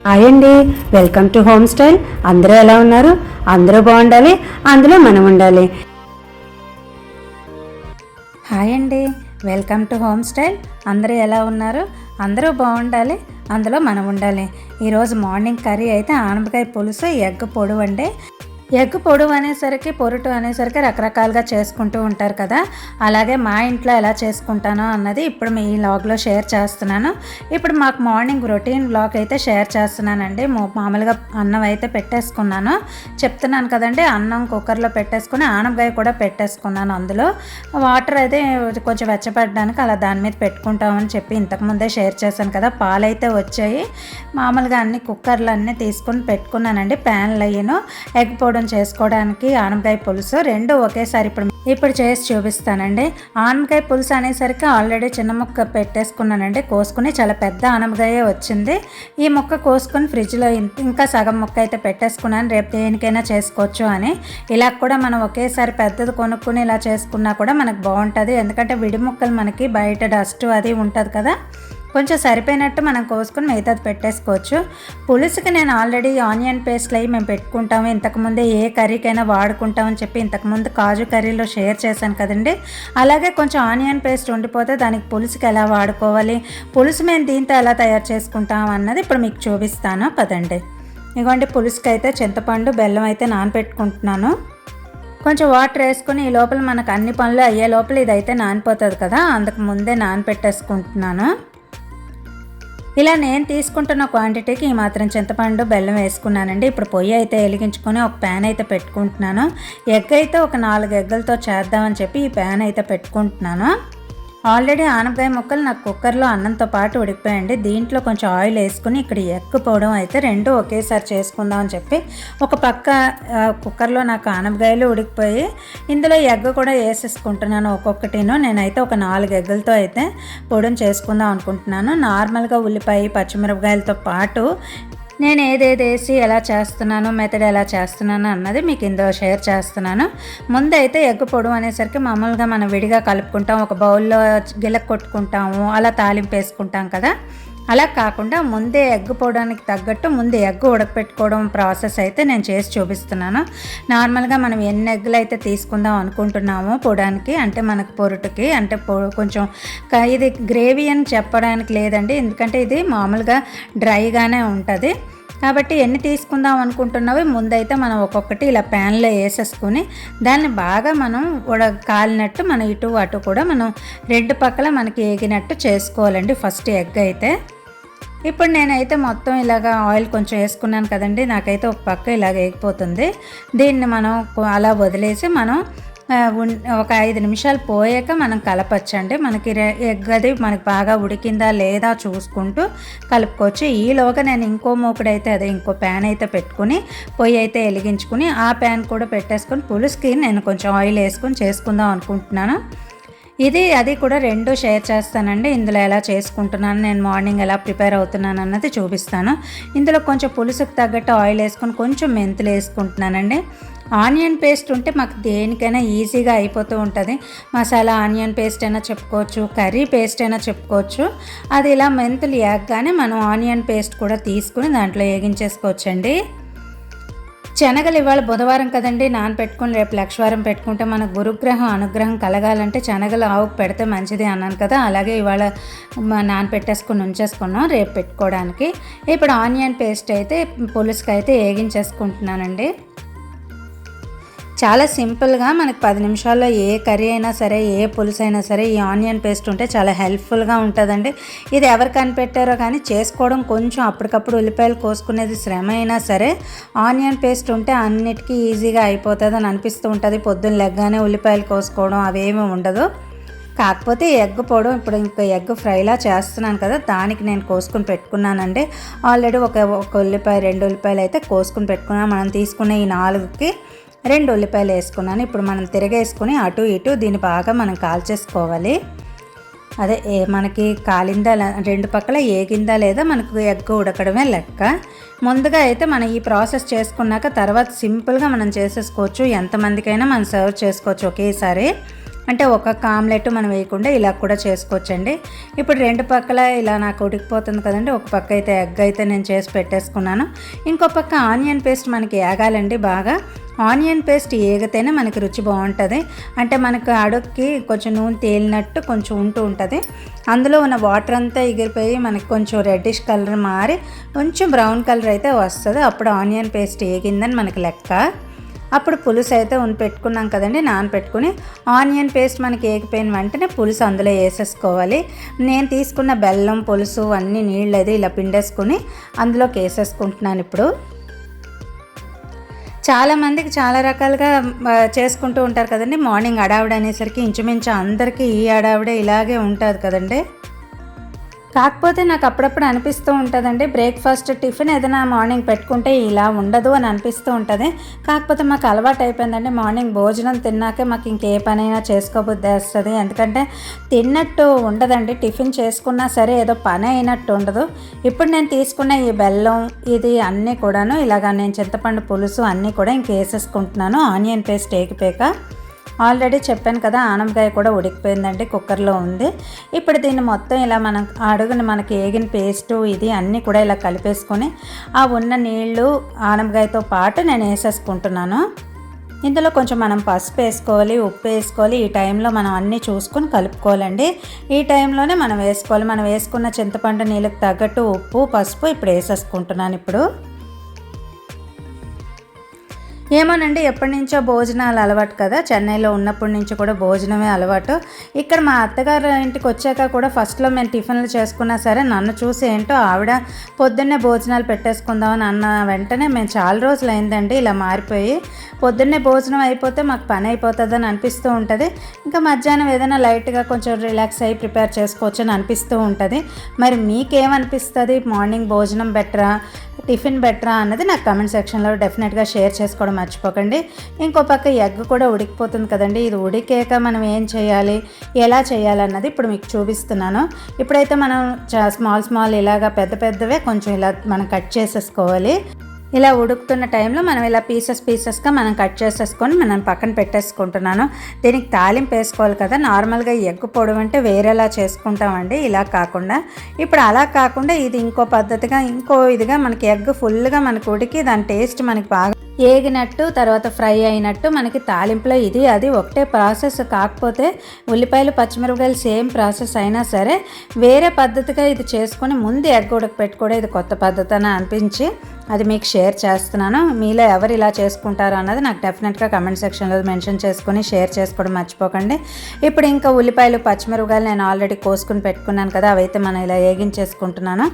Hi అండి welcome to home style అందరూ ఎలా ఉన్నారు? అందరూ బాగుండాలి అందులో మనం ఉండాలి. హాయ్ అండి వెల్కమ్ టు హోమ్ స్టైల్ అందరూ ఎలా ఉన్నారు? అందరూ బాగుండాలి అందులో మనం ఉండాలి. ఈరోజు మార్నింగ్ కర్రీ అయితే ఆనపకాయ పులుసు ఎగ్ పొడి అండి ఎగ్ పొడవు అనేసరికి పొరుటు అనేసరికి రకరకాలుగా చేసుకుంటూ ఉంటారు కదా. అలాగే మా ఇంట్లో ఎలా చేసుకుంటానో అన్నది ఇప్పుడు మీ లాగ్లో షేర్ చేస్తున్నాను. ఇప్పుడు మాకు మార్నింగ్ రొటీన్ బ్లాగ్ అయితే షేర్ చేస్తున్నానండి. మామూలుగా అన్నం అయితే పెట్టేసుకున్నాను. చెప్తున్నాను కదండి అన్నం కుక్కర్లో పెట్టేసుకుని ఆనపకాయ కూడా పెట్టేసుకున్నాను అందులో. వాటర్ అయితే కొంచెం వెచ్చపడడానికి అలా దాని మీద పెట్టుకుంటామని చెప్పి ఇంతకుముందే షేర్ చేశాను కదా. పాలైతే వచ్చాయి. మామూలుగా అన్ని కుక్కర్లు అన్నీ తీసుకుని పెట్టుకున్నానండి ప్యాన్లు అయ్యాను ఎగ్ పొడి చేసుకోవడానికి ఆనపకాయ పులుసు రెండు ఒకేసారి ఇప్పుడు ఇప్పుడు చేసి చూపిస్తానండి. ఆనపకాయ పులుసు అనేసరికి ఆల్రెడీ చిన్న ముక్క పెట్టేసుకున్నానండి. కోసుకుని చాలా పెద్ద ఆనపకాయ వచ్చింది. ఈ ముక్క కోసుకొని ఫ్రిడ్జ్లో ఇంకా సగం ముక్క అయితే పెట్టేసుకున్నాను. రేపు దేనికైనా చేసుకోవచ్చు అని. ఇలా కూడా మనం ఒకేసారి పెద్దది కొనుక్కుని ఇలా చేసుకున్నా కూడా మనకు బాగుంటుంది. ఎందుకంటే విడి ముక్కలు మనకి బయట డస్ట్ అది ఉంటుంది కదా. కొంచెం సరిపోయినట్టు మనం కోసుకొని మిగతాది పెట్టేసుకోవచ్చు. పులుసుకి నేను ఆల్రెడీ ఆనియన్ పేస్ట్లు అవి మేము పెట్టుకుంటాము. ఇంతకుముందే ఏ కర్రీకైనా వాడుకుంటామని చెప్పి ఇంతకుముందు కాజు కర్రీలో షేర్ చేశాను కదండి. అలాగే కొంచెం ఆనియన్ పేస్ట్ ఉండిపోతే దానికి పులుసుకి ఎలా వాడుకోవాలి పులుసు మేము దీంతో ఎలా తయారు చేసుకుంటాం అన్నది ఇప్పుడు మీకు చూపిస్తాను. పదండి. ఇదిగోండి పులుసుకి అయితే చింతపండు బెల్లం అయితే నానబెట్టుకుంటున్నాను కొంచెం వాటర్ వేసుకుని ఈ లోపల మనకు అన్ని పనులు అయ్యే లోపల ఇదైతే నానిపోతుంది కదా అందుకు ముందే నానపెట్టేసుకుంటున్నాను. ఇలా నేను తీసుకుంటున్న క్వాంటిటీకి ఈ మాత్రం చింతపండు బెల్లం వేసుకున్నానండి. ఇప్పుడు పొయ్యి అయితే వెలిగించుకొని ఒక ప్యాన్ అయితే పెట్టుకుంటున్నాను. ఎగ్ అయితే ఒక నాలుగు ఎగ్గులతో చేద్దామని చెప్పి ఈ ప్యాన్ అయితే పెట్టుకుంటున్నాను. ఆల్రెడీ ఆనపకాయ ముక్కలు నాకు కుక్కర్లో అన్నంతో పాటు ఉడికిపోయండి దీంట్లో కొంచెం ఆయిల్ వేసుకుని ఇక్కడ ఎక్కుపోవడం అయితే రెండు ఒకేసారి చేసుకుందాం అని చెప్పి ఒక పక్క కుక్కర్లో నాకు ఆనపకాయలు ఉడికిపోయి ఇందులో ఎగ్ కూడా వేసేసుకుంటున్నాను ఒక్కొక్కటిను. నేనైతే ఒక నాలుగు ఎగ్గులతో అయితే పొడిని చేసుకుందాం అనుకుంటున్నాను. నార్మల్గా ఉల్లిపాయ పచ్చిమిరపకాయలతో పాటు నేను ఏదేది వేసి ఎలా చేస్తున్నాను మెథడ్ ఎలా చేస్తున్నాను అన్నది మీకు ఇందులో షేర్ చేస్తున్నాను. ముందైతే ఎగ్ పొడవు అనేసరికి మామూలుగా మనం విడిగా కలుపుకుంటాం ఒక బౌల్లో గిలక్ కొట్టుకుంటాము అలా తాలింపు వేసుకుంటాం కదా. అలా కాకుండా ముందే ఎగ్ పోవడానికి తగ్గట్టు ముందే ఎగ్ ఉడకపెట్టుకోవడం ప్రాసెస్ అయితే నేను చేసి చూపిస్తున్నాను. నార్మల్గా మనం ఎన్ని ఎగ్గులు అయితే తీసుకుందాం అనుకుంటున్నామో పొడానికి అంటే మనకు పొరుటుకి అంటే పొ- కొంచెం ఇది గ్రేవీ అని చెప్పడానికి లేదండి. ఎందుకంటే ఇది మామూలుగా డ్రైగానే ఉంటుంది. కాబట్టి ఎన్ని తీసుకుందాం అనుకుంటున్నావో ముందైతే మనం ఒక్కొక్కటి ఇలా ప్యాన్లో వేసేసుకుని దాన్ని బాగా మనం ఉడ కాలినట్టు మనం ఇటు అటు కూడా మనం రెండు పక్కల మనకి ఏగినట్టు చేసుకోవాలండి ఫస్ట్ ఎగ్ అయితే. ఇప్పుడు నేనైతే మొత్తం ఇలాగ ఆయిల్ కొంచెం వేసుకున్నాను కదండి. నాకైతే ఒక పక్క ఇలాగ వేగిపోతుంది దీన్ని మనం అలా వదిలేసి మనం ఒక ఐదు నిమిషాలు పోయాక మనం కలపచ్చండి. మనకి రె- ఎగ్ అది మనకి బాగా ఉడికిందా లేదా చూసుకుంటూ కలుపుకోవచ్చు. ఈలోగా నేను ఇంకో మూకుడైతే అదే ఇంకో ప్యాన్ అయితే పెట్టుకుని పొయ్యి అయితే వెలిగించుకుని ఆ ప్యాన్ కూడా పెట్టేసుకొని పులుసుకి నేను కొంచెం ఆయిల్ వేసుకొని చేసుకుందాం అనుకుంటున్నాను. ఇది అది కూడా రెండు షేర్ చేస్తానండి. ఇందులో ఎలా చేసుకుంటున్నాను నేను మార్నింగ్ ఎలా ప్రిపేర్ అవుతున్నాను అన్నది చూపిస్తాను. ఇందులో కొంచెం పులుసుకు తగ్గట్టు ఆయిల్ వేసుకొని కొంచెం మెంతులు వేసుకుంటున్నానండి. ఆనియన్ పేస్ట్ ఉంటే మాకు దేనికైనా ఈజీగా అయిపోతూ ఉంటుంది. మసాలా ఆనియన్ పేస్ట్ అయినా చెప్పుకోవచ్చు కర్రీ పేస్ట్ అయినా చెప్పుకోవచ్చు. అది ఇలా మెంతులు వేయగానే మనం ఆనియన్ పేస్ట్ కూడా తీసుకుని దాంట్లో వేగించేసుకోవచ్చండి. శనగలు ఇవాళ బుధవారం కదండి నానపెట్టుకుని రేపు లక్షవారం పెట్టుకుంటే మన గురుగ్రహం అనుగ్రహం కలగాలంటే శనగలు ఆవుకు పెడితే మంచిది అన్నాను కదా అలాగే ఇవాళ నానపెట్టేసుకుని ఉంచేసుకున్నాం రేపు పెట్టుకోవడానికి. ఇప్పుడు ఆనియన్ పేస్ట్ అయితే పులుసుకి అయితే వేగించేసుకుంటున్నానండి చాలా సింపుల్గా మనకి పది నిమిషాల్లో ఏ కర్రీ అయినా సరే ఏ పులుసు అయినా సరే ఈ ఆనియన్ పేస్ట్ ఉంటే చాలా హెల్ప్ఫుల్గా ఉంటుందండి. ఇది ఎవరు కనిపెట్టారో కానీ చేసుకోవడం కొంచెం అప్పటికప్పుడు ఉల్లిపాయలు కోసుకునేది శ్రమ అయినా సరే ఆనియన్ పేస్ట్ ఉంటే అన్నిటికీ ఈజీగా అయిపోతుంది అని అనిపిస్తూ ఉంటుంది. పొద్దున్న లెగ్గానే ఉల్లిపాయలు కోసుకోవడం అవేమీ ఉండదు. కాకపోతే ఎగ్ పోవడం ఇప్పుడు ఇంకా ఎగ్ ఫ్రైలా చేస్తున్నాను కదా దానికి నేను కోసుకుని పెట్టుకున్నానండి. ఆల్రెడీ ఒక ఒక ఉల్లిపాయ రెండు ఉల్లిపాయలు అయితే కోసుకుని పెట్టుకున్నాను. మనం తీసుకున్న ఈ నాలుగుకి రెండు ఉల్లిపాయలు వేసుకున్నాను. ఇప్పుడు మనం తిరగేసుకుని అటు ఇటు దీన్ని బాగా మనం కాల్చేసుకోవాలి. అదే ఏ మనకి కాలిందా రెండు పక్కల ఏగిందా లేదా మనకు ఎగ్ ఉడకడమే లెక్క. ముందుగా అయితే మనం ఈ ప్రాసెస్ చేసుకున్నాక తర్వాత సింపుల్గా మనం చేసేసుకోవచ్చు. ఎంతమందికైనా మనం సర్వ్ చేసుకోవచ్చు ఒకేసారి. అంటే ఒక కామ్లెట్ మనం వేయకుండా ఇలా కూడా చేసుకోవచ్చండి. ఇప్పుడు రెండు పక్కల ఇలా నాకు ఉడికిపోతుంది కదండి. ఒక పక్క అయితే ఎగ్ అయితే నేను చేసి పెట్టేసుకున్నాను. ఇంకో పక్క ఆనియన్ పేస్ట్ మనకి ఏగాలండి బాగా. ఆనియన్ పేస్ట్ ఏగితేనే మనకి రుచి బాగుంటుంది. అంటే మనకు అడుక్కి కొంచెం నూనె తేలినట్టు కొంచెం ఉంటూ ఉంటుంది. అందులో ఉన్న వాటర్ అంతా ఎగిరిపోయి మనకి కొంచెం రెడ్డిష్ కలర్ మారి కొంచెం బ్రౌన్ కలర్ అయితే వస్తుంది. అప్పుడు ఆనియన్ పేస్ట్ ఏగిందని మనకి లెక్క. అప్పుడు పులుసు అయితే ఉన్ పెట్టుకున్నాం కదండి నానపెట్టుకుని ఆనియన్ పేస్ట్ మనకి ఏగిపోయిన వెంటనే పులుసు అందులో వేసేసుకోవాలి. నేను తీసుకున్న బెల్లం పులుసు అన్నీ నీళ్ళు అది ఇలా పిండేసుకుని అందులోకి వేసేసుకుంటున్నాను ఇప్పుడు. చాలామందికి చాలా రకాలుగా చేసుకుంటూ ఉంటారు కదండి. మార్నింగ్ అడావిడ అనేసరికి ఇంచుమించు అందరికీ ఈ అడావిడ ఇలాగే ఉంటుంది కదండి. కాకపోతే నాకు అప్పుడప్పుడు అనిపిస్తూ ఉంటుందండి బ్రేక్ఫాస్ట్ టిఫిన్ ఏదైనా మార్నింగ్ పెట్టుకుంటే ఇలా ఉండదు అని అనిపిస్తూ ఉంటుంది. కాకపోతే మాకు అలవాటు అయిపోయిందండి మార్నింగ్ భోజనం తిన్నాకే మాకు ఇంకే పనైనా చేసుకోబుద్ధి వేస్తుంది ఎందుకంటే తిన్నట్టు ఉండదండి టిఫిన్ చేసుకున్నా సరే ఏదో పని అయినట్టు ఉండదు. ఇప్పుడు నేను తీసుకున్న ఈ బెల్లం ఇది అన్నీ కూడాను ఇలాగ నేను చింతపండు పులుసు అన్నీ కూడా ఇంక వేసేసుకుంటున్నాను. ఆనియన్ పేస్ట్ ఏకిపోయాక ఆల్రెడీ చెప్పాను కదా ఆనపకాయ కూడా ఉడికిపోయిందండి కుక్కర్లో ఉంది. ఇప్పుడు దీన్ని మొత్తం ఇలా మనం అడుగుని మనకి ఏగిన పేస్టు ఇది అన్నీ కూడా ఇలా కలిపేసుకొని ఆ ఉన్న నీళ్ళు ఆనపకాయతో పాటు నేను వేసేసుకుంటున్నాను. ఇందులో కొంచెం మనం పసుపు వేసుకోవాలి ఉప్పు వేసుకోవాలి. ఈ టైంలో మనం అన్నీ చూసుకొని కలుపుకోవాలండి. ఈ టైంలోనే మనం వేసుకోవాలి. మనం వేసుకున్న చింతపండు నీళ్ళకి తగ్గట్టు ఉప్పు పసుపు ఇప్పుడు వేసేసుకుంటున్నాను ఇప్పుడు. ఏమోనండి ఎప్పటి నుంచో భోజనాలు అలవాటు కదా. చెన్నైలో ఉన్నప్పటి నుంచి కూడా భోజనమే అలవాటు. ఇక్కడ మా అత్తగారు ఇంటికి వచ్చాక కూడా ఫస్ట్లో మేము టిఫిన్లు చేసుకున్నా సరే నన్ను చూసి ఏంటో ఆవిడ పొద్దున్నే భోజనాలు పెట్టేసుకుందామని అన్న వెంటనే మేము చాలా రోజులు అయిందండి ఇలా మారిపోయి. పొద్దున్నే భోజనం అయిపోతే మాకు పని అయిపోతుందని అనిపిస్తూ ఉంటుంది. ఇంకా మధ్యాహ్నం ఏదైనా లైట్గా కొంచెం రిలాక్స్ అయ్యి ప్రిపేర్ చేసుకోవచ్చు అని అనిపిస్తూ ఉంటుంది. మరి మీకేమనిపిస్తుంది? మార్నింగ్ భోజనం బెటరా? టిఫిన్ బెటరా? అన్నది నాకు కమెంట్ సెక్షన్లో డెఫినెట్గా షేర్ చేసుకోవడం మర్చిపోకండి. ఇంకో పక్క ఎగ్ కూడా ఉడికిపోతుంది కదండి. ఇది ఉడికాక మనం ఏం చేయాలి? ఎలా చేయాలన్నది ఇప్పుడు మీకు చూపిస్తున్నాను. ఇప్పుడైతే మనం స్మాల్ స్మాల్ ఇలాగా పెద్ద పెద్దవే కొంచెం ఇలా మనం కట్ చేసేసుకోవాలి. ఇలా ఉడుకుతున్న టైంలో మనం ఇలా పీసెస్ పీసెస్గా మనం కట్ చేసేసుకొని మనం పక్కన పెట్టేసుకుంటున్నాను. దీనికి తాలింపు వేసుకోవాలి కదా. నార్మల్గా ఎగ్గు పొడవు అంటే వేరేలా చేసుకుంటామండి. ఇలా కాకుండా. ఇప్పుడు అలా కాకుండా ఇది ఇంకో పద్ధతిగా ఇంకో ఇదిగా మనకి ఎగ్ ఫుల్గా మనకు ఉడికి దాని టేస్ట్ మనకి బాగా ఏగినట్టు తర్వాత ఫ్రై అయినట్టు మనకి తాలింపులో ఇది అది ఒకటే ప్రాసెస్. కాకపోతే ఉల్లిపాయలు పచ్చిమిరపకాయలు సేమ్ ప్రాసెస్ అయినా సరే వేరే పద్ధతిగా ఇది చేసుకొని ముందు ఎగ్ ఉడకపెట్టుకోవడం ఇది కొత్త పద్ధతి అని అనిపించి అది మీకు షేర్ చేస్తున్నాను. మీలో ఎవరు ఇలా చేసుకుంటారు అన్నది నాకు డెఫినెట్గా కమెంట్ సెక్షన్లో మెన్షన్ చేసుకొని షేర్ చేసుకోవడం మర్చిపోకండి. ఇప్పుడు ఇంకా ఉల్లిపాయలు పచ్చిమిరపకాయలు నేను ఆల్రెడీ కోసుకుని పెట్టుకున్నాను కదా అవైతే మనం ఇలా వేగించేసుకుంటున్నాను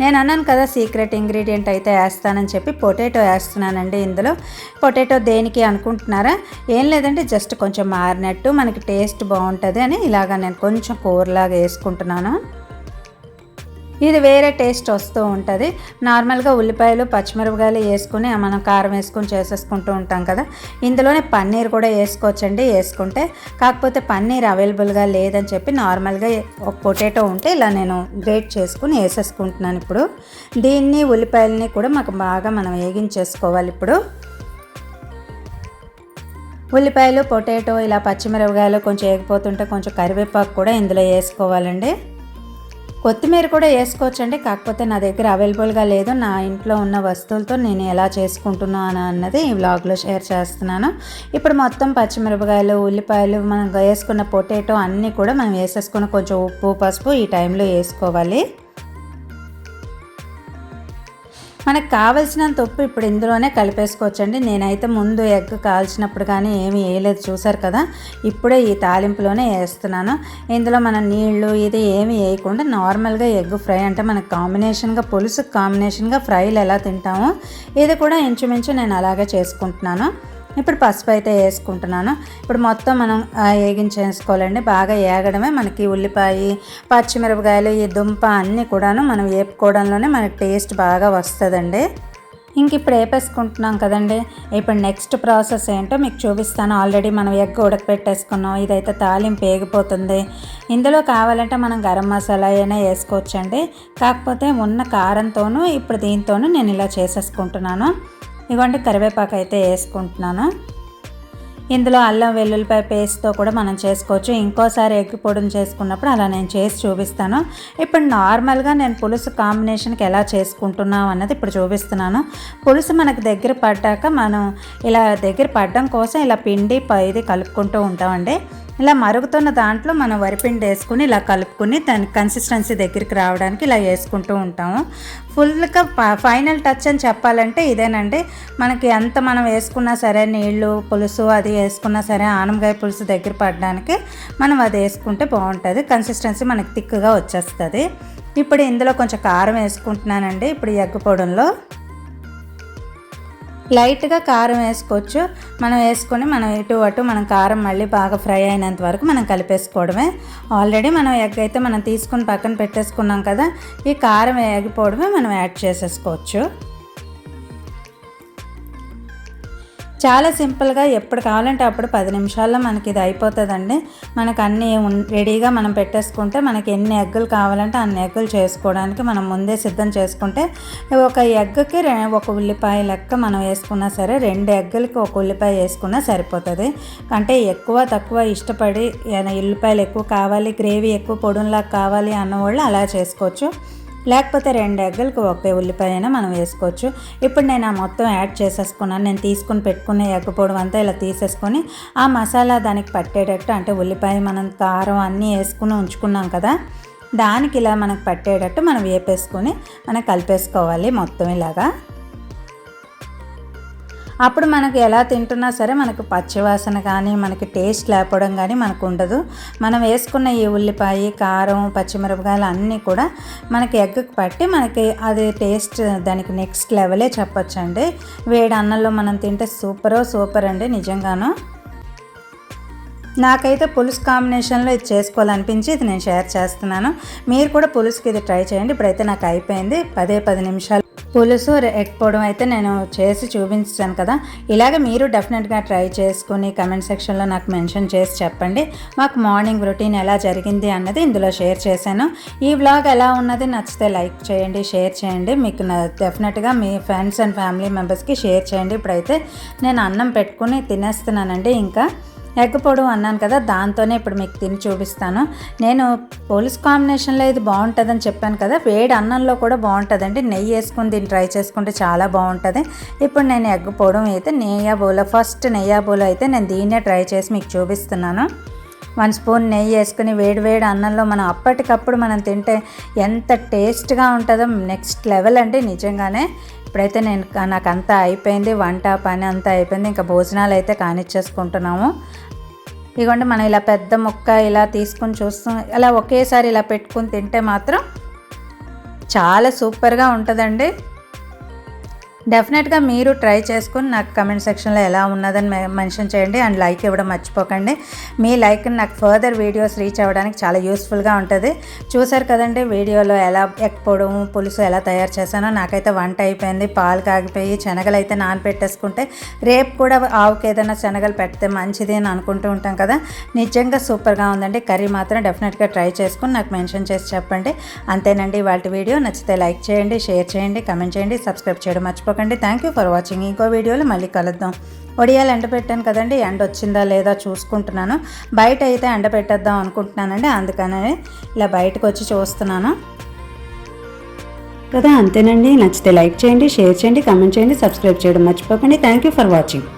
నేను అన్నాను కదా సీక్రెట్ ఇంగ్రీడియంట్ అయితే వేస్తానని చెప్పి పొటాటో వేస్తున్నానండి ఇందులో. పొటాటో దేనికి అనుకుంటున్నారా? ఏం లేదంటే జస్ట్ కొంచెం మారినట్టు మనకి టేస్ట్ బాగుంటుంది అని ఇలాగ నేను కొంచెం కూరలాగా వేసుకుంటున్నాను. ఇది వేరే టేస్ట్ వస్తూ ఉంటుంది. నార్మల్గా ఉల్లిపాయలు పచ్చిమిరపకాయలు వేసుకుని మనం కారం వేసుకొని చేసేసుకుంటూ ఉంటాం కదా. ఇందులోనే పన్నీర్ కూడా వేసుకోవచ్చండి వేసుకుంటే. కాకపోతే పన్నీర్ అవైలబుల్గా లేదని చెప్పి నార్మల్గా ఒక పొటాటో ఉంటే ఇలా నేను గ్రేట్ చేసుకుని వేసేసుకుంటున్నాను ఇప్పుడు. దీన్ని ఉల్లిపాయలని కూడా మాకు బాగా మనం వేగించేసుకోవాలి ఇప్పుడు. ఉల్లిపాయలు పొటాటో ఇలా పచ్చిమిరపకాయలు కొంచెం వేగిపోతుంటే కొంచెం కరివేపాకు కూడా ఇందులో వేసుకోవాలండి. కొత్తిమీర కూడా వేసుకోవచ్చండి. కాకపోతే నా దగ్గర అవైలబుల్గా లేదు. నా ఇంట్లో ఉన్న వస్తువులతో నేను ఎలా చేసుకుంటున్నాను అన్నది ఈ వ్లాగ్లో షేర్ చేస్తున్నాను. ఇప్పుడు మొత్తం పచ్చిమిరపకాయలు ఉల్లిపాయలు మనం వేసుకున్న పొటాటో అన్నీ కూడా మనం వేసేసుకుని కొంచెం ఉప్పు పసుపు ఈ టైంలో వేసుకోవాలి. మనకు కావలసినంత ఉప్పు ఇప్పుడు ఇందులోనే కలిపేసుకోవచ్చండి. నేనైతే ముందు ఎగ్ కాల్చినప్పుడు కానీ ఏమీ వేయలేదు చూసారు కదా? ఇప్పుడే ఈ తాలింపులోనే వేస్తున్నాను. ఇందులో మన నీళ్ళు ఇది ఏమి వేయకుండా నార్మల్గా ఎగ్ ఫ్రై అంటే మనకు కాంబినేషన్గా పులుసు కాంబినేషన్గా ఫ్రైలు ఎలా తింటామో ఇది కూడా ఇంచుమించు నేను అలాగే చేసుకుంటున్నాను. ఇప్పుడు పసుపు అయితే వేసుకుంటున్నాను. ఇప్పుడు మొత్తం మనం వేగించేసుకోవాలండి. బాగా వేగడమే మనకి ఉల్లిపాయ పచ్చిమిరపకాయలు ఈ దుంప అన్నీ కూడాను మనం వేపుకోవడంలోనే మనకి టేస్ట్ బాగా వస్తుందండి. ఇంక ఇప్పుడు వేపేసుకుంటున్నాం కదండి. ఇప్పుడు నెక్స్ట్ ప్రాసెస్ ఏంటో మీకు చూపిస్తాను. ఆల్రెడీ మనం ఎగ్ ఉడకపెట్టేసుకున్నాం. ఇదైతే తాలింపు వేగిపోతుంది. ఇందులో కావాలంటే మనం గరం మసాలా అయినా వేసుకోవచ్చండి. కాకపోతే ఉన్న కారంతోనూ ఇప్పుడు దీంతోనూ నేను ఇలా చేసేసుకుంటున్నాను. ఇదిగోండి కరివేపాకు అయితే వేసుకుంటున్నాను. ఇందులో అల్లం వెల్లుల్లిపాయ పేస్ట్తో కూడా మనం చేసుకోవచ్చు. ఇంకోసారి ఎగ్ పొడిని చేసుకున్నప్పుడు అలా నేను చేసి చూపిస్తాను. ఇప్పుడు నార్మల్గా నేను పులుసు కాంబినేషన్కి ఎలా చేసుకుంటున్నాం అన్నది ఇప్పుడు చూపిస్తున్నాను. పులుసు మనకు దగ్గర పడ్డాక మనం ఇలా దగ్గర పడడం కోసం ఇలా పిండి ఇది కలుపుకుంటూ ఉంటామండి. ఇలా మరుగుతున్న దాంట్లో మనం వరిపిండి వేసుకుని ఇలా కలుపుకుని దాని కన్సిస్టెన్సీ దగ్గరికి రావడానికి ఇలా వేసుకుంటూ ఉంటాము. ఫుల్గా ఫైనల్ టచ్ అని చెప్పాలంటే ఇదేనండి. మనకి ఎంత మనం వేసుకున్నా సరే నీళ్ళు పులుసు అది వేసుకున్నా సరే ఆనమకాయ పులుసు దగ్గర పడడానికి మనం అది వేసుకుంటే బాగుంటుంది. కన్సిస్టెన్సీ మనకి థిక్గా వచ్చేస్తుంది. ఇప్పుడు ఇందులో కొంచెం కారం వేసుకుంటున్నానండి. ఇప్పుడు ఎగ్గు పొడంలో లైట్గా కారం వేసుకోవచ్చు. మనం వేసుకొని మనం ఇటు అటు మనం కారం మళ్ళీ బాగా ఫ్రై అయినంత వరకు మనం కలిపేసుకోవడమే. ఆల్రెడీ మనం ఎగ్ అయితే మనం తీసుకుని పక్కన పెట్టేసుకున్నాం కదా ఈ కారం వేగిపోవడమే మనం యాడ్ చేసేసుకోవచ్చు. చాలా సింపుల్గా ఎప్పుడు కావాలంటే అప్పుడు పది నిమిషాల్లో మనకి ఇది అయిపోతుందండి. మనకు అన్నీ రెడీగా మనం పెట్టేసుకుంటే మనకి ఎన్ని ఎగ్గులు కావాలంటే అన్ని ఎగ్గులు చేసుకోవడానికి మనం ముందే సిద్ధం చేసుకుంటే ఒక ఎగ్కి ఒక ఉల్లిపాయ లెక్క మనం వేసుకున్నా సరే రెండు ఎగ్గులకి ఒక ఉల్లిపాయ వేసుకున్నా సరిపోతుంది. అంటే ఎక్కువ తక్కువ ఇష్టపడి ఉల్లిపాయలు ఎక్కువ కావాలి గ్రేవీ ఎక్కువ పొడుంలాగా కావాలి అన్న వాళ్ళు అలా చేసుకోవచ్చు. లేకపోతే రెండు ఎగ్గలకు ఒకే ఉల్లిపాయ అయినా మనం వేసుకోవచ్చు. ఇప్పుడు నేను ఆ మొత్తం యాడ్ చేసేసుకున్నాను. నేను తీసుకుని పెట్టుకునే ఎగ్గ అంతా ఇలా తీసేసుకొని ఆ మసాలా దానికి పట్టేటట్టు అంటే ఉల్లిపాయ మనం కారం అన్నీ వేసుకుని ఉంచుకున్నాం కదా దానికి ఇలా మనకు పట్టేటట్టు మనం వేపేసుకొని మనం కలిపేసుకోవాలి మొత్తం ఇలాగా. అప్పుడు మనకు ఎలా తింటున్నా సరే మనకు పచ్చివాసన కానీ మనకి టేస్ట్ లేకపోవడం కానీ మనకు ఉండదు మనం వేసుకున్న ఈ ఉల్లిపాయ కారం పచ్చిమిరపకాయలు అన్నీ కూడా మనకి ఎగ్కి పట్టి మనకి అది టేస్ట్ దానికి నెక్స్ట్ లెవెలే చెప్పొచ్చండి. వేడి అన్నంలో మనం తింటే సూపరో సూపర్ అండి నిజంగాను. నాకైతే పులుసు కాంబినేషన్లో ఇది చేసుకోవాలనిపించి ఇది నేను షేర్ చేస్తున్నాను. మీరు కూడా పులుసుకి ఇది ట్రై చేయండి. ఇప్పుడైతే నాకు అయిపోయింది. పదే పది నిమిషాలు పులుసు ఎక్కిపోవడం అయితే నేను చేసి చూపించాను కదా. ఇలాగ మీరు డెఫినెట్గా ట్రై చేసుకుని కమెంట్ సెక్షన్లో నాకు మెన్షన్ చేసి చెప్పండి. మాకు మార్నింగ్ రొటీన్ ఎలా జరిగింది అన్నది ఇందులో షేర్ చేశాను. ఈ వ్లాగ్ ఎలా ఉన్నది నచ్చితే లైక్ చేయండి షేర్ చేయండి. మీకు డెఫినెట్గా మీ ఫ్రెండ్స్ అండ్ ఫ్యామిలీ మెంబర్స్కి షేర్ చేయండి. ఇప్పుడైతే నేను అన్నం పెట్టుకుని తినేస్తున్నానండి ఇంకా. ఎగ్ పొడవు అన్నాను కదా దాంతోనే ఇప్పుడు మీకు తిని చూపిస్తాను. నేను పోలీస్ కాంబినేషన్లో ఇది బాగుంటుందని చెప్పాను కదా వేడి అన్నంలో కూడా బాగుంటుందండి. నెయ్యి వేసుకుని దీన్ని ట్రై చేసుకుంటే చాలా బాగుంటుంది. ఇప్పుడు నేను ఎగ్ పొడవు అయితే నెయ్యా బోలో ఫస్ట్ నెయ్యా బోలో అయితే నేను దీన్నే ట్రై చేసి మీకు చూపిస్తున్నాను. వన్ స్పూన్ నెయ్యి వేసుకుని వేడి వేడి అన్నంలో మనం అప్పటికప్పుడు మనం తింటే ఎంత టేస్ట్గా ఉంటుందో నెక్స్ట్ లెవెల్ అండి నిజంగానే. ఇప్పుడైతే నేను నాకు అంతా అయిపోయింది వంట పని అంతా అయిపోయింది ఇంకా భోజనాలు అయితే కానిచ్చేసుకుంటున్నాము. ఇదిగోండి మనం ఇలా పెద్ద ముక్క ఇలా తీసుకుని చూస్తాం. ఇలా ఒకేసారి ఇలా పెట్టుకుని తింటే మాత్రం చాలా సూపర్గా ఉంటుందండి. డెఫినెట్గా మీరు ట్రై చేసుకుని నాకు కమెంట్ సెక్షన్లో ఎలా ఉన్నదని మెన్షన్ చేయండి అండ్ లైక్ ఇవ్వడం మర్చిపోకండి. మీ లైక్ నాకు ఫర్దర్ వీడియోస్ రీచ్ అవ్వడానికి చాలా యూస్ఫుల్గా ఉంటుంది. చూసారు కదండి వీడియోలో ఎలా ఎక్కపోవడం పులుసు ఎలా తయారు చేశానో నాకైతే వంట అయిపోయింది. పాలు కాగిపోయి శనగలు అయితే నానపెట్టేసుకుంటే రేపు కూడా ఆవుకి ఏదైనా శనగలు పెడితే మంచిది అని అనుకుంటూ ఉంటాం కదా. నిజంగా సూపర్గా ఉందండి. కర్రీ మాత్రం డెఫినెట్గా ట్రై చేసుకుని నాకు మెన్షన్ చేసి చెప్పండి. అంతేనండి. వాటి వీడియో నచ్చితే లైక్ చేయండి షేర్ చేయండి కమెంట్ చేయండి సబ్స్క్రైబ్ చేయడం మర్చిపోకండి. మర్చిపోకండి థ్యాంక్ యూ ఫర్ వాచింగ్. ఇంకో వీడియోలో మళ్ళీ కలుద్దాం. ఒడియాలు ఎండ పెట్టాను కదండి ఎండ వచ్చిందా లేదా చూసుకుంటున్నాను. బయట అయితే ఎండ పెట్టేద్దాం అనుకుంటున్నానండి అందుకనే ఇలా బయటకు వచ్చి చూస్తున్నాను. కదా అంతేనండి. నచ్చితే లైక్ చేయండి షేర్ చేయండి కమెంట్ చేయండి సబ్స్క్రైబ్ చేయడం మర్చిపోకండి. Thank you for watching.